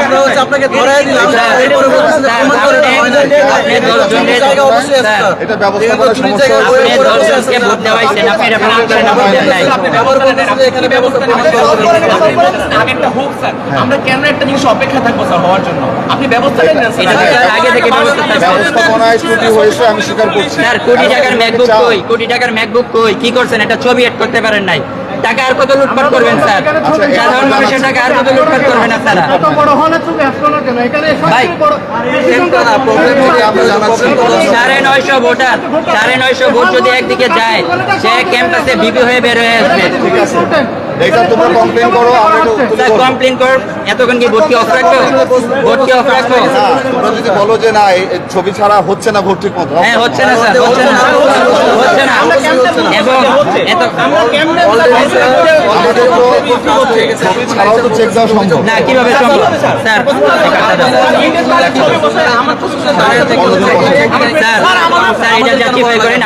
আমরা হচ্ছে আপনাকে ধরাই দিলাম। এরপরে বলতেছেন প্রমাণ করে না, হয় না। আপনি দশজন পুলিশ জায়গা অবশ্যই আছে, স্যার, স্যার। এটা ব্যবস্থা যেহেতু করার পুলিশ সমস্যা জায়গা হচ্ছে। বইয়ের আপনি উপরে বসে ভোট দেওয়াইছেন আপনি এটা প্রমাণ করেন না ভোট নাই। আপনি ব্যবহার করতেছেন এখানে ব্যবস্থা প্রমাণ করা হবে। স্যার। আমরা কেন একটা জিনিস অপেক্ষা থাকব স্যার হওয়ার জন্য? আপনি ব্যবস্থা নেন না এটা তো স্যার স্যার আগে থেকে ব্যবস্থা ব্যবস্থাপনায় ত্রুটি হয়েছে আমি স্বীকার করছি। স্যার কোটি টাকার ম্যাকবুক কই? কোটি টাকার ম্যাকবুক কই? কি করছেন? এটা ছবি এড করতে পারেন নাই। টাকা আর কত লুটপাট করবেন স্যার? সাধারণ মানুষের টাকা আর কত লুটপাট করবেন আপনারা সাড়ে নয়শো ভোটার সাড়ে নয়শো ভোট যদি একদিকে যায় সে ক্যাম্পাসে বিপি হয়ে বের হয়ে আসবে। ঠিক আছে। এটা তোমরা কমপ্লেন করো স্যার কমপ্লেন কর এতক্ষণ কি ভোট কি অফ রাখব ভোট কি অফ রাখব তোমরা যদি বলো যে না ছবি ছাড়া হচ্ছে না ভোট ঠিক মতো হ্যাঁ হচ্ছে না স্যার হচ্ছে না হচ্ছে না এবং এত আমাদের তো ছবি ছাড়াও তো চেক দেওয়া সম্ভব না কীভাবে সম্ভব স্যার আপনি করেন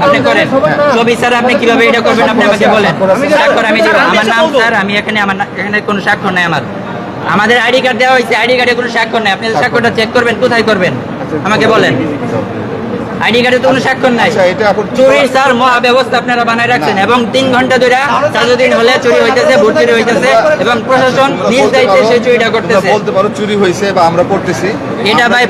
আপনি করেন ছবি স্যার আপনি কীভাবে এটা করবেন আপনি আমাকে বলেন স্বাক্ষর আমি দিব আমার নাম স্যার আমি এখানে আমার এখানে কোনো স্বাক্ষর নাই আমার। আমাদের আইডি কার্ড দেওয়া হয়েছে আইডি কার্ডে কোনো স্বাক্ষর নেই। আপনি স্বাক্ষরটা চেক করবেন কোথায় করবেন? আমাকে বলেন। আইডি কার্ডে তো কোনো স্বাক্ষর নাই। আচ্ছা এটা চুরি স্যার মহা ব্যবস্থা আপনারা বানায় রাখছেন এবং তিন ঘণ্টা ধরে দিন হলে চুরি হইতেছে ভোট চুরি হইতেছে এবং প্রশাসন নিজ দায়িত্বে সেই চুরিটা করতেছে। বলতে পারো চুরি হয়েছে বা আমরা করতেছি। এটা ভাই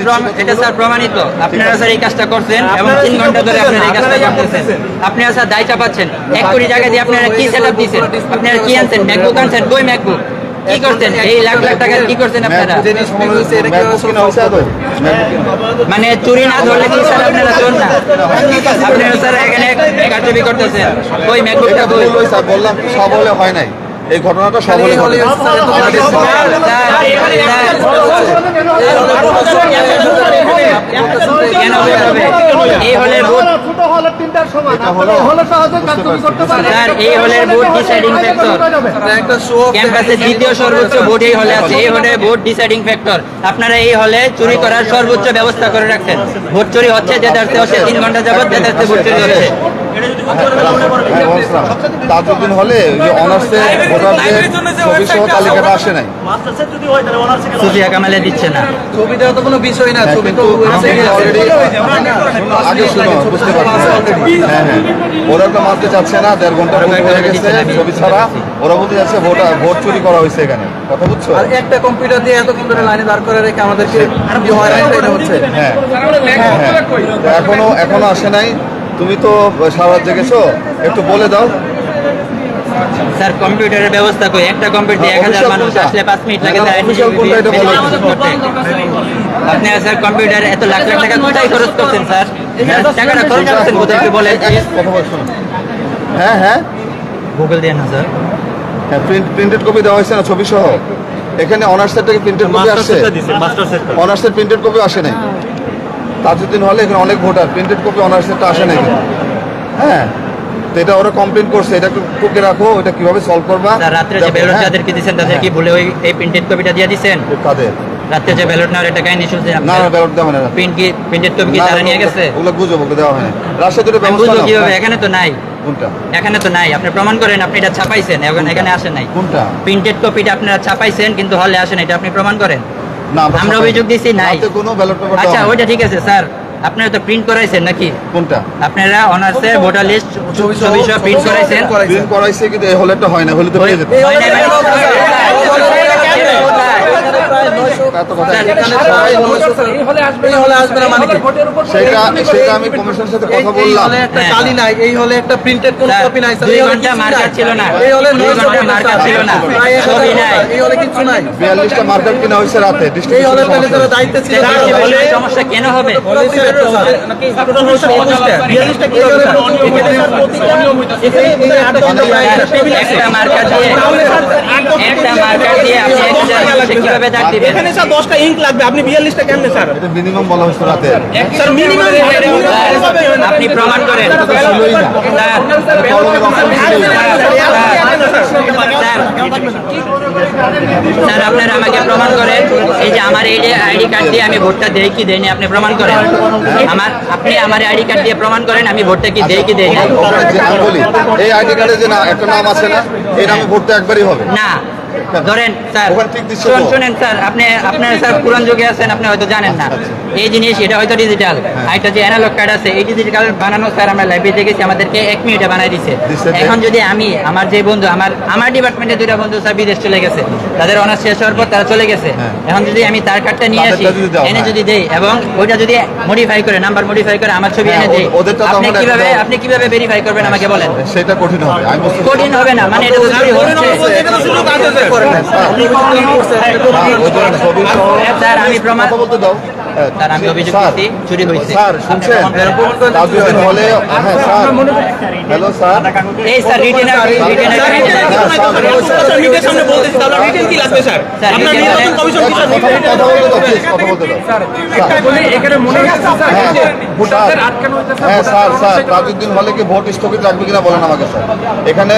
এটা স্যার প্রমাণিত। আপনারা স্যার এই কাজটা করছেন এবং তিন ঘণ্টা ধরে আপনারা এই কাজটা করতেছেন। আপনারা স্যার দায় চাপাচ্ছেন এক কোটি টাকা দিয়ে আপনারা কি সেট আপ দিচ্ছেন আপনারা কি আনছেন? ম্যাকবুক আনছেন? বই ম্যাকবুক কি করছেন এই লাখ লাখ টাকা কি করছেন আপনারা মানে চুরি না ধরলে কি স্যার আপনারা চোর না আপনারা স্যার এখানে কারচুপি করতেছেন ওই ম্যাকবুকটা বললাম সব হলে হয় নাই এই ঘটনাটা হলে ঘটে স্যার, কেন ভোট হবে এই হলের ভোট ছোট হলের তিনটার সমান এটা হলো- আপনারা হলে সহজে কাজ করতে পারেন স্যার এই হলের ভোট ডিসাইডিং ফ্যাক্টর ক্যাম্পাসে দ্বিতীয় সর্বোচ্চ ভোট এই হলে আছে। এই হলে ভোট ডিসাইডিং ফ্যাক্টর আপনারা এই হলে চুরি করার সর্বোচ্চ ব্যবস্থা করে রাখছেন। ভোট চুরি হচ্ছে যে দাঁড়তে হচ্ছে তিন ঘণ্টা যাবত যে দাঁড়তে ভোট চুরি হচ্ছে। হ্যাঁ, তাজউদ্দিন হলে অনার্সে ভোটারদের ছবি সহ তালিকাটা আসে নাই। সুফিয়া কামালে দিচ্ছে না। ছবি দেওয়া তো কোনো বিষয় না ছবি তো আগে শুনো বুঝতে পারছি। হ্যাঁ হ্যাঁ। ওরা তো মারতে চাচ্ছে না দেড় ঘণ্টা হয়ে গেছে ছবি ছাড়া। ওরা বলতে যাচ্ছে ভোট ভোট চুরি করা হয়েছে এখানে। কথা বুঝছ? আর একটা কম্পিউটার দিয়ে এতক্ষণ ধরে লাইনে দাঁড় করে রেখে আমাদেরকে হচ্ছে। হ্যাঁ। হ্যাঁ। এখনও এখনও আসে নাই। তুমি তো সারা জেগেছো। একটু বলে দাও। স্যার কম্পিউটারের ব্যবস্থা কই একটা কম্পিউটার এক হাজার Official মানুষ কোনটা? আসলে পাঁচ মিনিট লাগে না, তার official কোনটা এটা বলো। আপনারা স্যার কম্পিউটার এত লাখ লাখ টাকা কোথায় খরচ করছেন স্যার? টাকাটা খরচ করছেন কোথায় একটু বলেন কথা বল শোনো হ্যাঁ হ্যাঁ। গুগল দিয়ে না স্যার হ্যাঁ প্রিন্ট প্রিন্টেড কপি দেওয়া হয়েছে না ছবি সহ এখানে অনার্সের থেকে প্রিন্টেড কপি আসছে। অনার্সের প্রিন্টেড কপি আসে নাই। তাজউদ্দিন হলে এখানে অনেক ভোটার প্রিন্টেড কপি অনার্সেরটা আসে নাই। হ্যাঁ তো এটা ওরা কমপ্লেন করছে এটা একটু টুকে রাখো এটা কীভাবে সলভ করবা? রাত্রে যে ব্যালট হ্যাঁ। যাদেরকে দিচ্ছেন তাদের কি ভুলে ওই এই প্রিন্টেড কপিটা দিয়ে দিচ্ছেন কাদের? রাত্রে যে ব্যালট নেওয়ার একটা কাহিনী শুনছেন না না ব্যালট দেওয়া হয় না। প্রিন্ট কি প্রিন্টেড কপি কি তারা নিয়ে গেছে? ওগুলো গুজব ওগুলো দেওয়া হয় না। দুটো ব্যবস্থা বুঝব কীভাবে এখানে তো নাই। কোনটা? এখানে তো নাই। আপনি প্রমাণ করেন আপনি এটা ছাপাইছেন এখন এখানে আসে নাই। কোনটা? প্রিন্টেড কপিটা আপনারা ছাপাইছেন কিন্তু হলে আসেন এটা আপনি প্রমাণ করেন। না আমরা অভিযোগ দিছি নাই। কোনো ব্যালট পেপার আচ্ছা ওইটা ঠিক আছে স্যার। আপনারা তো প্রিন্ট করাইছেন নাকি? কোনটা? আপনারা অনার্সের ভোটার লিস্ট ছবি সহ প্রিন্ট করাইছেন। প্রিন্ট করাইছে কিন্তু এই হলেরটা হয় না হলে তো পেয়ে যেত। সেটা সেটা আমি কমিশনের সাথে কথা বললাম। একটা হ্যাঁ। কালি নাই। এই হলে একটা প্রিন্টেড কোন কপি নাই স্যার। এই ঘণ্টা মার্কার ছিল না। এই হলে ঘণ্টা মার্কার ছিল না। ছবি নাই। এই হলে কিছু নাই। বিয়াল্লিশটা মার্কেট কিনা হয়েছে রাতে। এই হলে তাহলে যারা দায়িত্বে ছিল। হলে সমস্যা কেন হবে? একটা মার্কার দিয়ে একটা মার্কার দিয়ে আপনি কীভাবে দাঁড় দিবেন এখানে স্যার দশটা ইঙ্ক লাগবে আপনি বিয়াল্লিশটা কেমনে স্যার এটা মিনিমাম বলা হয়েছে রাতে স্যার মিনিমাম আপনি প্রমাণ করেন স্যার আপনারা আমাকে প্রমাণ করেন এই যে আমার এই যে আইডি কার্ড দিয়ে আমি ভোটটা দেই কি দেইনি আপনি প্রমাণ করেন আমার আপনি আমার আইডি কার্ড দিয়ে প্রমাণ করেন আমি ভোটটা কি দেই কি দেই না ওখানে বলি এই আইডি কার্ডে যে না একটা নাম আছে না এই নামে ভোট তো একবারই হবে না ধরেন স্যার ওখানে ঠিক দিচ্ছে শুনুন তো। শুনেন স্যার আপনি আপনার স্যার পুরান যুগে আছেন আপনি হয়তো জানেন না। এই জিনিস এটা হয়তো ডিজিটাল হ্যাঁ। এটা যে অ্যানালগ কার্ড আছে এই ডিজিটাল বানানো স্যার আমরা লাইব্রেরিতে গেছি আমাদেরকে এক মিনিটে বানাই দিছে। দিছে এখন যদি আমি আমার যে বন্ধু আমার আমার ডিপার্টমেন্টে দুইটা বন্ধু স্যার বিদেশ চলে গেছে। তাদের অনার্স শেষ হওয়ার পর তারা চলে গেছে। হ্যাঁ। এখন যদি আমি তার কার্ডটা নিয়ে আসি এনে। যদি দেই এবং ওইটা যদি মডিফাই করে নাম্বার মডিফাই করে আমার ছবি হ্যাঁ, এনে দেই আপনি কীভাবে আপনি কীভাবে ভেরিফাই করবেন আমাকে বলেন? সেটা কঠিন হবে কঠিন হবে না মানে এটা তো চুরি হচ্ছে। না হ্যাঁ, ওই যে ছবি সহ- স্যার, আমি প্রমাণ- বলতে দাও। হ্যাঁ, স্যার, আমি অভিযোগ স্যার, করছি, চুরি হয়েছে। স্যার শুনছেন? তাজউদ্দিন হলে হ্যাঁ স্যার। Hello sir. এই স্যার রিটেন রিটেন মিটের সামনে বলতেছি তাহলে রিটেন কি লাগবে স্যার? স্যার, আপনার নির্বাচন কমিশন কি স্যার কথা কথা বলতে দাও please, কথা বলতে দাও। স্যার এখানে মনে হচ্ছে স্যার হ্যাঁ, যে স্যার। ভোটারদের আটকানো হইতেছে হ্যাঁ স্যার স্যার তাজউদ্দিন হলে কি ভোট স্থগিত রাখবে কিনা বলেন আমাকে স্যার। এখানে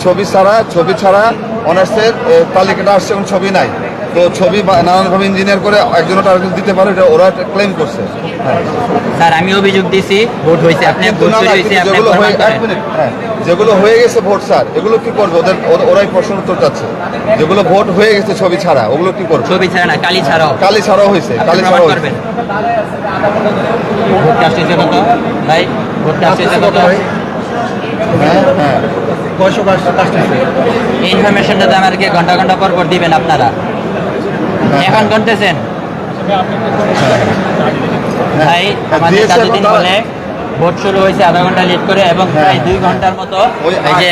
ছবি ছাড়া ছবি ছাড়া অনার্সের তালিকাটা আসছে এবং ছবি নাই। তো ছবি নানানভাবে ইঞ্জিনিয়ার করে একজন টার্গেট দিতে পারে এটা ওরা ক্লেম করছে। হ্যাঁ। স্যার আমি অভিযোগ দিছি ভোট হয়েছে আপনি যেগুলো হয়ে- এক মিনিট, হ্যাঁ, যেগুলো হয়ে গেছে ভোট স্যার এগুলো কি করবে? ওদের ওরাই প্রশ্ন উত্তর চাচ্ছে। যেগুলো ভোট হয়ে গেছে ছবি ছাড়া ওগুলো কি করবে? ছবি ছাড়া না কালি ছাড়াও। কালি ছাড়াও হয়েছে কালি ছাড়াও করবেন। ভোট কাস্ট কত? ভাই ভোট কাস্ট কত? হ্যাঁ হ্যাঁ। এই ইনফরমেশনটা তো আমাদেরকে ঘণ্টা ঘণ্টা পর পর দিবেন আপনারা। হ্যাঁ, এখন করতেছেন? ভাই আমাদের দিয়েছে বলে ভোট শুরু হয়েছে আধা ঘণ্টা লেট করে এবং প্রায় দুই ঘণ্টার মতো এই যে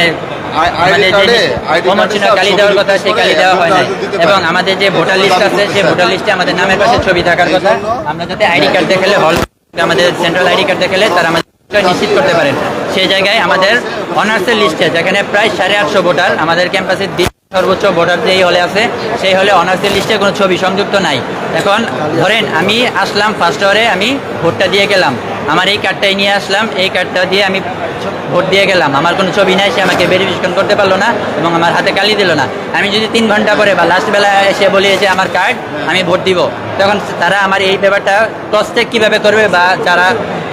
আমাদের কালি দেওয়ার কথা সেই কালি দেওয়া হয় নাই। এবং আমাদের যে ভোটার লিস্ট আছে সেই ভোটার লিস্টে আমাদের নামের পাশে ছবি থাকার কথা। আমরা যাতে আইডি কার্ড দেখালে হল আমাদের সেন্ট্রাল আইডি কার্ড দেখালে তারা আমাদের নিশ্চিত করতে পারেন। সেই জায়গায় আমাদের অনার্সের লিস্টে যেখানে প্রায় সাড়ে আটশো ভোটার আমাদের ক্যাম্পাসে সর্বোচ্চ ভোটার যেই হলে আছে, সেই হলে অনার্সের লিস্টে কোনো ছবি সংযুক্ত নাই। এখন ধরেন আমি আসলাম ফার্স্ট ওয়ারে আমি ভোটটা দিয়ে গেলাম। আমার এই কার্ডটাই নিয়ে আসলাম, এই কার্ডটা দিয়ে আমি ভোট দিয়ে গেলাম। আমার কোনো ছবি নাই, সে আমাকে ভেরিফিকেশন করতে পারল না এবং আমার হাতে কালি দিল না। আমি যদি তিন ঘণ্টা পরে বা লাস্ট বেলা এসে বলি যে আমার কার্ড আমি ভোট দিব। তখন তারা আমার এই ব্যাপারটা ক্রস চেক কীভাবে করবে বা যারা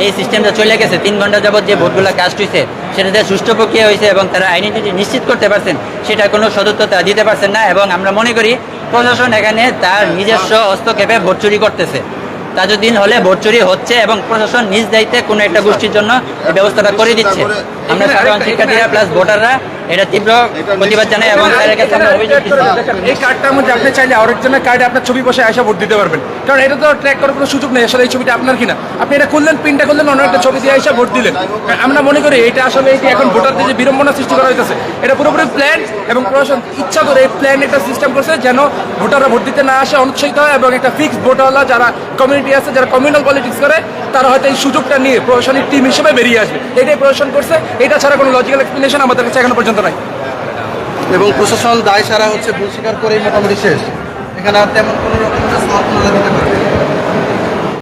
এই সিস্টেমটা চলে গেছে, তিন ঘণ্টা যাবত যে ভোটগুলো কাস্ট হয়েছে সেটাতে সুষ্ঠু প্রক্রিয়া হয়েছে এবং তারা আইডেন্টিটি নিশ্চিত করতে পারছেন, সেটা কোনো সদুত্বতা দিতে পারছেন না এবং আমরা মনে করি প্রশাসন এখানে তার নিজস্ব হস্তক্ষেপে ভোট চুরি করতেছে। তাজউদ্দিন হলে ভোট চুরি হচ্ছে এবং প্রশাসন নিজ দায়িত্বে কোনো একটা গোষ্ঠীর জন্য এই ব্যবস্থাটা করে দিচ্ছে। আমরা সাধারণ শিক্ষার্থীরা প্লাস ভোটাররা এটা তীব্র প্রতিবাদ জানাই এবং স্যারের কাছে আমরা অভিযোগ এই কার্ডটার মধ্যে আপনি চাইলে আরেকজনের কার্ডে আপনার ছবি বসে আসা ভোট দিতে পারবেন। কারণ এটা তো ট্র্যাক করার কোনো সুযোগ নেই আসলে এই ছবিটা আপনার কিনা। আপনি এটা করলেন প্রিন্টটা করলেন অন্য একটা ছবি দিয়ে এসে ভোট দিলেন। আমরা মনে করি এটা আসলে এটি এখন ভোটারদের যে বিড়ম্বনা সৃষ্টি করা হইতেছে এটা পুরোপুরি প্ল্যান এবং প্রশাসন ইচ্ছা করে এই প্ল্যান একটা সিস্টেম করছে যেন ভোটাররা ভোট দিতে না আসে অনুৎসাহিত হয় এবং একটা ফিক্সড ভোটাররা যারা কমিউনিটি আছে, যারা কমিউনাল পলিটিক্স করে, তারা হয়তো এই সুযোগটা নিয়ে প্রশাসনিক টিম হিসেবে বেরিয়ে আসবে। এটাই প্রশাসন করছে। এটা ছাড়া কোনো লজিক্যাল এক্সপ্লেনেশন আমাদের কাছে এখনও পর্যন্ত নাই। এবং প্রশাসন দায় সারা হচ্ছে ভুল স্বীকার করে মোটামুটি শেষ। এখানে আর তেমন কোনো রকম দিতে পারে